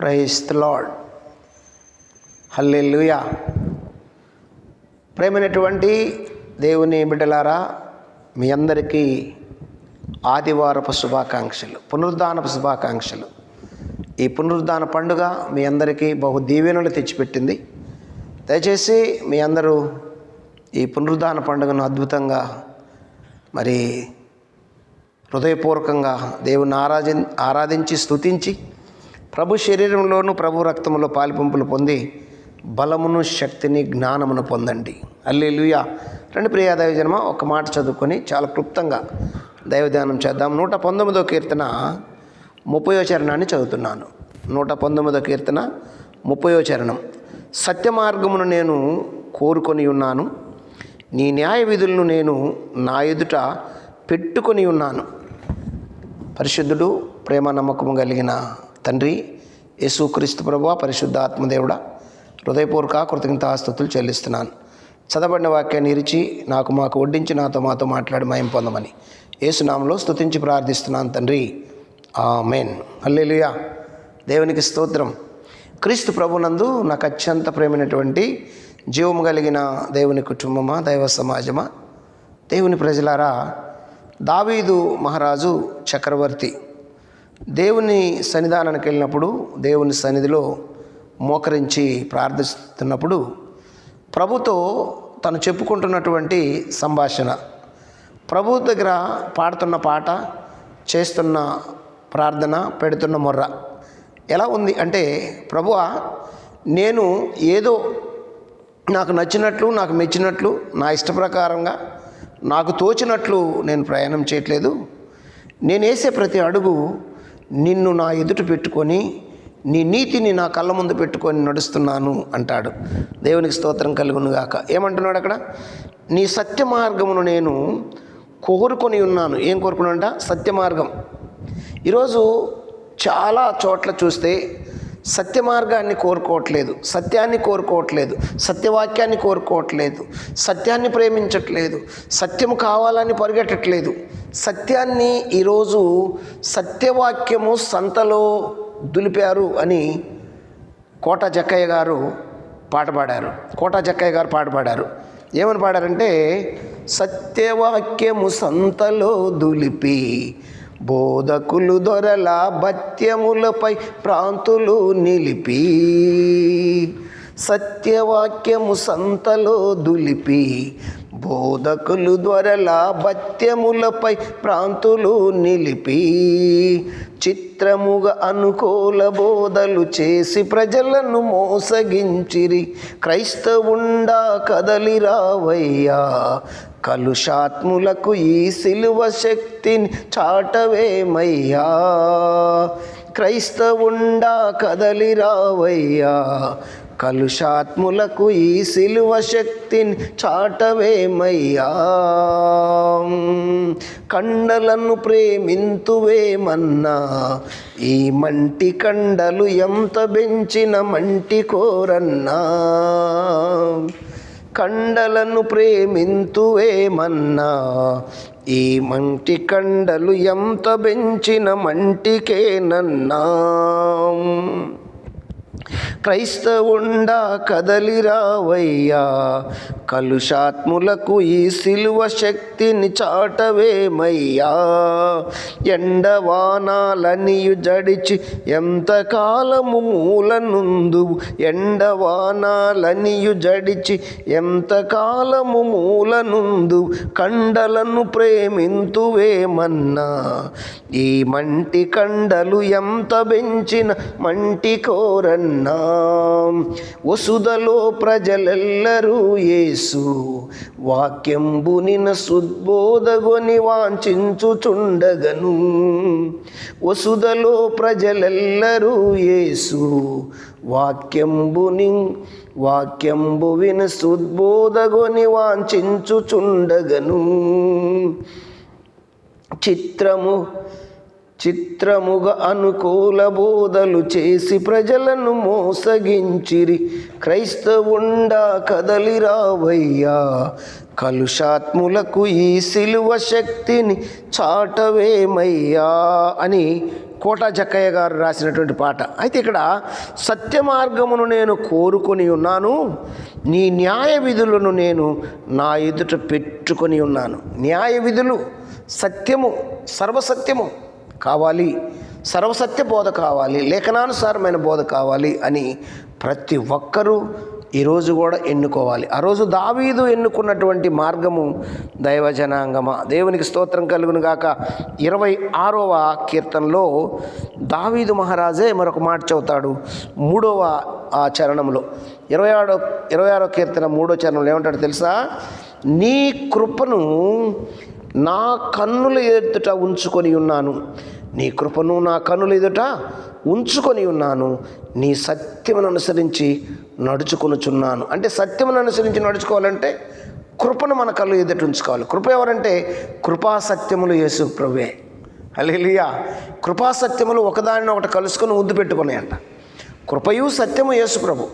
Price lord హల్లెలూయా ప్రేమైనటువంటి దేవుని బిడ్డలారా మీ అందరికీ ఆదివారపు శుభాకాంక్షలు పునరుద్ధానపు శుభాకాంక్షలు. ఈ పునరుద్ధాన పండుగ మీ అందరికీ బహు దీవెనలు తెచ్చిపెట్టింది. దయచేసి మీ అందరూ ఈ పునరుద్ధాన పండుగను అద్భుతంగా మరి హృదయపూర్వకంగా దేవుని ఆరాధి ఆరాధించి స్తుతించి ప్రభు శరీరంలోను ప్రభు రక్తంలో పాలిపంపులు పొంది బలమును శక్తిని జ్ఞానమును పొందండి. అల్లెలుయా రెండు ప్రియ దైవజన్మ ఒక మాట చదువుకొని చాలా క్లుప్తంగా దైవధ్యానం చేద్దాం. నూట పంతొమ్మిదో కీర్తన ముప్పయో చరణాన్ని చదువుతున్నాను. నూట పంతొమ్మిదో కీర్తన ముప్పయో చరణం. సత్య మార్గమును నేను కోరుకొని ఉన్నాను. నీ న్యాయ విధులను నేను నా ఎదుట పెట్టుకొని ఉన్నాను. పరిశుద్ధుడు ప్రేమ నమ్మకము కలిగిన తండ్రి యేసుక్రీస్తు ప్రభు పరిశుద్ధాత్మదేవుడ హృదయపూర్వక కృతజ్ఞతాస్తుతులు చెల్లిస్తున్నాను. చదవబడిన వాక్యాన్ని ఇరిచి నాకు మాకు వడ్డించి నాతో మాతో మాట్లాడి మయం పొందమని యేసునామంలో స్తుతించి ప్రార్థిస్తున్నాను తండ్రి. ఆ మెయిన్ అల్లెలుయా దేవునికి స్తోత్రం. క్రీస్తు ప్రభునందు నాకు అత్యంత ప్రేమైనటువంటి జీవము కలిగిన దేవుని కుటుంబమా దైవ సమాజమా? దేవుని ప్రజలారా దావీదు మహారాజు చక్రవర్తి దేవుని సన్నిధానానికి వెళ్ళినప్పుడు దేవుని సన్నిధిలో మోకరించి ప్రార్థిస్తున్నప్పుడు ప్రభుతో తను చెప్పుకుంటున్నటువంటి సంభాషణ. ప్రభు దగ్గర పాడుతున్న పాట చేస్తున్న ప్రార్థన పెడుతున్న మొర్ర ఎలా ఉంది అంటే ప్రభువా నేను ఏదో నాకు నచ్చినట్లు నాకు మెచ్చినట్లు నా ఇష్ట ప్రకారంగా నాకు తోచినట్లు నేను ప్రయాణం చేయట్లేదు. నేను వేసే ప్రతి అడుగు నిన్ను నా ఎదుట పెట్టుకొని నీ నీతిని నా కళ్ళ ముందు పెట్టుకొని నడుస్తున్నాను అంటాడు. దేవునికి స్తోత్రం కలుగునుగాక. ఏమంటున్నాడు అక్కడ? నీ సత్య మార్గమును నేను కోరుకొని ఉన్నాను. ఏం కోరుకున్నాడంట? సత్య మార్గం ఈరోజు చాలా చోట్ల చూస్తే సత్య మార్గాన్ని కోరుకోవట్లేదు సత్యాన్ని కోరుకోవట్లేదు సత్యవాక్యాన్ని కోరుకోవట్లేదు సత్యాన్ని ప్రేమించట్లేదు సత్యం కావాలని పరిగెట్టట్లేదు. సత్యాన్ని ఈరోజు సత్యవాక్యము సంతలో దులిపారు అని కోట జక్కయ్య గారు పాట పాడారు కోట జక్కయ్య గారు పాట పాడారు ఏమని పాడారంటే సత్యవాక్యము సంతలో దులిపి బోధకులు దొరల భత్యములపై ప్రాంతులు నిలిపి సత్యవాక్యము సంతలో దులిపి బోధకులు దొరల భత్యములపై ప్రాంతులు నిలిపి చిత్రముగా అనుకూల బోధలు చేసి ప్రజలను మోసగించిరి. క్రైస్తవుండా కదలి రావయ్యా కలుషాత్ములకు ఈ సిలువ శక్తిని చాటవేమయ్యా. క్రైస్తవుండా కదలి రావయ్యా కలుషాత్ములకు ఈ సిలువ శక్తిని చాటవేమయ్యా. కండలను ప్రేమింతువేమన్నా. ఈ మంటి కండలు ఎంత పెంచిన మంటి కోరన్నా. కండలను ప్రేమింతువేమన్నా ఈ మంటి కండలు ఎంత పెంచిన మంటికేనన్నా క్రైస్తవుండా కదలిరావయ్యా. కలుషాత్ములకు ఈ సిలువ శక్తిని చాటవేమయ్యా. ఎండవానాలనియు జడిచి ఎంతకాలము మూలనుందు ఎండవానాలనియు జడిచి ఎంతకాలము మూలనుందు కండలను ప్రేమింతువేమన్నా. ఈ మంటి కండలు ఎంత పెంచిన మంటి కోరన్నా. వసుదలో ప్రజలెల్లరూ యేసు. వాక్యంబునిన సుద్బోధగొని వాంఛించుచుండగను. వసుదలో ప్రజలెల్లరూ యేసు. వాక్యంబుని వాక్యంబు విన సుద్బోధగొని వాంఛించుచుండగను. చిత్రము చిత్రముగా అనుకూల బోధలు చేసి ప్రజలను మోసగించిరి. క్రైస్తవుండా కదలిరావయ్యా. కలుషాత్ములకు ఈ సిలువ శక్తిని చాటవేమయ్యా అని కోట జక్కయ్య గారు రాసినటువంటి పాట. అయితే ఇక్కడ సత్య మార్గమును నేను కోరుకొని ఉన్నాను నీ న్యాయ విధులను నేను నా ఎదుట పెట్టుకొని ఉన్నాను. న్యాయ విధులు సత్యము సర్వసత్యము కావాలి సర్వసత్య బోధ కావాలి లేఖనానుసారమైన బోధ కావాలి అని ప్రతి ఒక్కరూ ఈరోజు కూడా ఎన్నుకోవాలి. ఆ రోజు దావీదు ఎన్నుకున్నటువంటి మార్గము దైవజనాంగమ. దేవునికి స్తోత్రం కలుగును గాక. ఇరవై ఆరవ కీర్తనలో దావీదు మహారాజే మరొక మాట చెబుతాడు. మూడవ ఆ చరణంలో. ఇరవై ఆరో ఇరవై ఆరో కీర్తన మూడో చరణంలో ఏమంటాడు తెలుసా? నీ కృపను నా కన్నుల ఎదుట ఉంచుకొని ఉన్నాను. నీ కృపను నా కన్నుల ఎదుట ఉంచుకొని ఉన్నాను. నీ సత్యమును అనుసరించి నడుచుకొనుచున్నాను. అంటే సత్యమును అనుసరించి నడుచుకోవాలంటే కృపను మన కళ్ళు ఎదుట ఉంచుకోవాలి. కృప ఎవరంటే? కృపా సత్యములు యేసు ప్రభువే. అలేలియా కృపాసత్యములు ఒకదానిని ఒకటి కలుసుకొని ముద్దు పెట్టుకున్నాయంట. కృపయు సత్యము యేసుప్రభు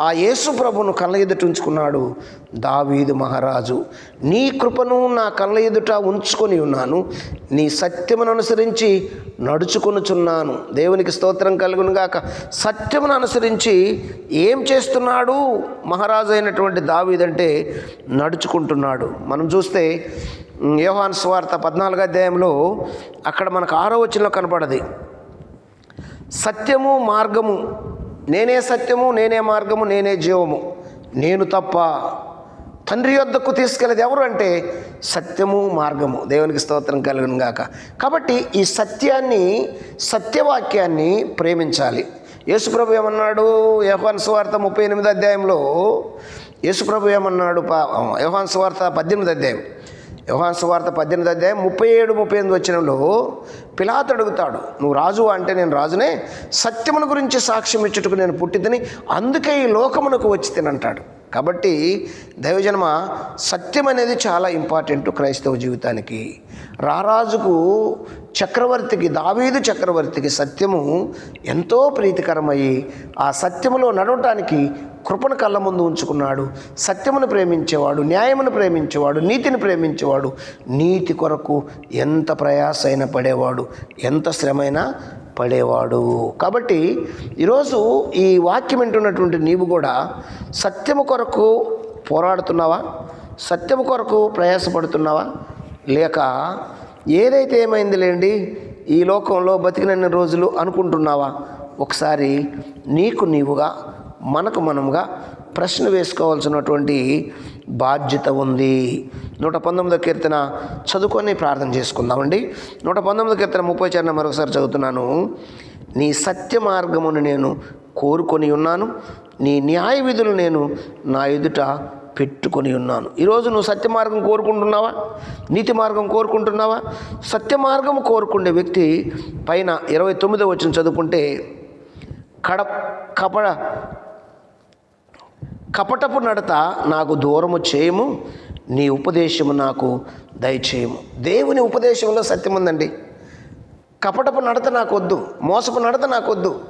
ఆ యేసుప్రభును కళ్ళ ఎదుట ఉంచుకున్నాడు దావీదు మహారాజు. నీ కృపను నా కళ్ళ ఎదుట ఉంచుకొని ఉన్నాను. నీ సత్యమును అనుసరించి నడుచుకొనుచున్నాను. దేవునికి స్తోత్రం కలుగునుగాక సత్యమును అనుసరించి ఏం చేస్తున్నాడు మహారాజు అయినటువంటి దావీదంటే నడుచుకుంటున్నాడు. మనం చూస్తే యోహాన్ స్వార్త పద్నాలుగు అధ్యాయంలో అక్కడ మనకు ఆరో వచనంలో కనపడది. సత్యము మార్గము నేనే సత్యము నేనే మార్గము నేనే జీవము. నేను తప్ప తండ్రి యొద్దకు తీసుకెళ్ళేది ఎవరు అంటే సత్యము మార్గము. దేవునికి స్తోత్రం కలుగును గాక. కాబట్టి ఈ సత్యాన్ని సత్యవాక్యాన్ని ప్రేమించాలి. యేసుప్రభు ఏమన్నాడు? యహోన్ సువార్త ముప్పై ఎనిమిది అధ్యాయంలో యేసుప్రభు ఏమన్నాడు? పా యోహాన్ సువార్త పద్దెనిమిది అధ్యాయం. యోహాన్ పద్దెనిమిది అధ్యాయం ముప్పై ఏడు ముప్పై ఎనిమిది వచ్చినంలో పిలాతు అడుగుతాడు నువ్వు రాజు అంటే నేను రాజునే సత్యమును గురించి సాక్ష్యం ఇచ్చుటకు నేను పుట్టిదని అందుకే ఈ లోకమునకు వచ్చి తినంటాడు కాబట్టి దైవజన్మ సత్యం అనేది చాలా ఇంపార్టెంట్ క్రైస్తవ జీవితానికి. రారాజుకు చక్రవర్తికి దావీదు చక్రవర్తికి సత్యము ఎంతో ప్రీతికరమయ్యి ఆ సత్యములో నడవటానికి కృపను కళ్ళ ముందు ఉంచుకున్నాడు. సత్యమును ప్రేమించేవాడు న్యాయమును ప్రేమించేవాడు నీతిని ప్రేమించేవాడు నీతి కొరకు ఎంత ప్రయాసైన పడేవాడు ఎంత శ్రమైనా పడేవాడు. కాబట్టి ఈరోజు ఈ వాక్యం వింటున్నటువంటి నీవు కూడా సత్యము కొరకు పోరాడుతున్నావా? సత్యము కొరకు ప్రయాసపడుతున్నావా? లేక ఏదైతే ఏమైంది లేండి ఈ లోకంలో బతికినన్ని రోజులు అనుకుంటున్నావా? ఒకసారి నీకు నీవుగా మనకు మనముగా ప్రశ్న వేసుకోవాల్సినటువంటి బాధ్యత ఉంది. నూట పంతొమ్మిదో కీర్తన చదువుకొని ప్రార్థన చేసుకుందామండి. నూట పంతొమ్మిదో కీర్తన ముప్పై చరణ మరొకసారి చదువుతున్నాను. నీ సత్య మార్గమును నేను కోరుకొని ఉన్నాను. నీ న్యాయ విధులు నేను నా ఎదుట పెట్టుకొని ఉన్నాను. ఈరోజు నువ్వు సత్య మార్గం కోరుకుంటున్నావా? నీతి మార్గం కోరుకుంటున్నావా? సత్య మార్గం కోరుకునే వ్యక్తి పైన ఇరవై తొమ్మిదో వచ్చిన చదువుకుంటే కడ కపడ కపటపు నడత నాకు దూరము చేయము నీ ఉపదేశము నాకు దయచేయము. దేవుని ఉపదేశంలో సత్యం ఉందండి. కపటపు నడత నాకొద్దు మోసపు నడత నాకొద్దు.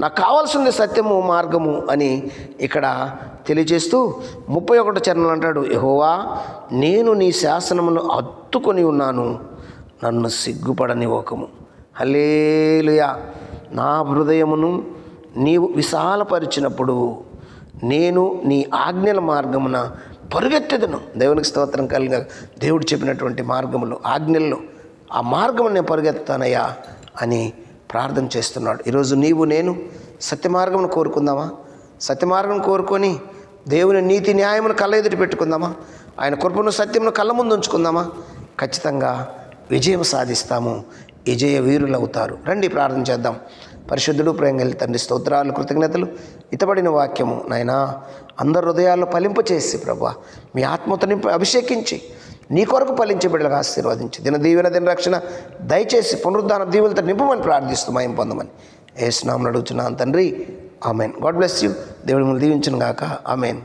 నాకు కావాల్సింది సత్యము మార్గము అని ఇక్కడ తెలియజేస్తూ ముప్పై ఒకటో చరణం అంటాడు యహోవా నేను నీ శాసనమును అత్తుకొని ఉన్నాను నన్ను సిగ్గుపడనివ్వకము. హలేలుయా నా హృదయమును నీవు విశాలపరిచినప్పుడు నేను నీ ఆజ్ఞల మార్గమున పరుగెత్తదును. దేవునికి స్తోత్రం కలిగిన దేవుడు చెప్పినటువంటి మార్గములు ఆజ్ఞల్లో ఆ మార్గము నేను పరుగెత్తానయ్యా అని ప్రార్థన చేస్తున్నాడు. ఈరోజు నీవు నేను సత్య మార్గమును కోరుకుందామా? సత్య మార్గం కోరుకొని దేవుని నీతి న్యాయమును కళ్ళ ఎదుటి పెట్టుకుందామా? ఆయన కృపను సత్యమును కళ్ళ ముందు ఉంచుకుందామా? ఖచ్చితంగా విజయం సాధిస్తాము. విజయ వీరులవుతారు. రండి ప్రార్థన చేద్దాం. పరిశుద్ధుడు ప్రేంగలి తండ్రి స్తోత్రాలు కృతజ్ఞతలు ఇతబడిన వాక్యము నాయనా. అందరి హృదయాల్లో ఫలింపచేసి ప్రభా మీ ఆత్మతో నింపి అభిషేకించి నీ కొరకు ఫలించే బిడ్డలకు ఆశీర్వదించి. దిన దీవెన దిన రక్షణ దయచేసి పునరుద్ధాన దీవులతో నింపమని ప్రార్థిస్తూ మయం పొందమని ఏ స్నామం అడుగుతున్నాను తండ్రి. ఆమెన్. God bless you. దేవుడి మిమ్మల్ని దీవించను గాక. ఆమెన్.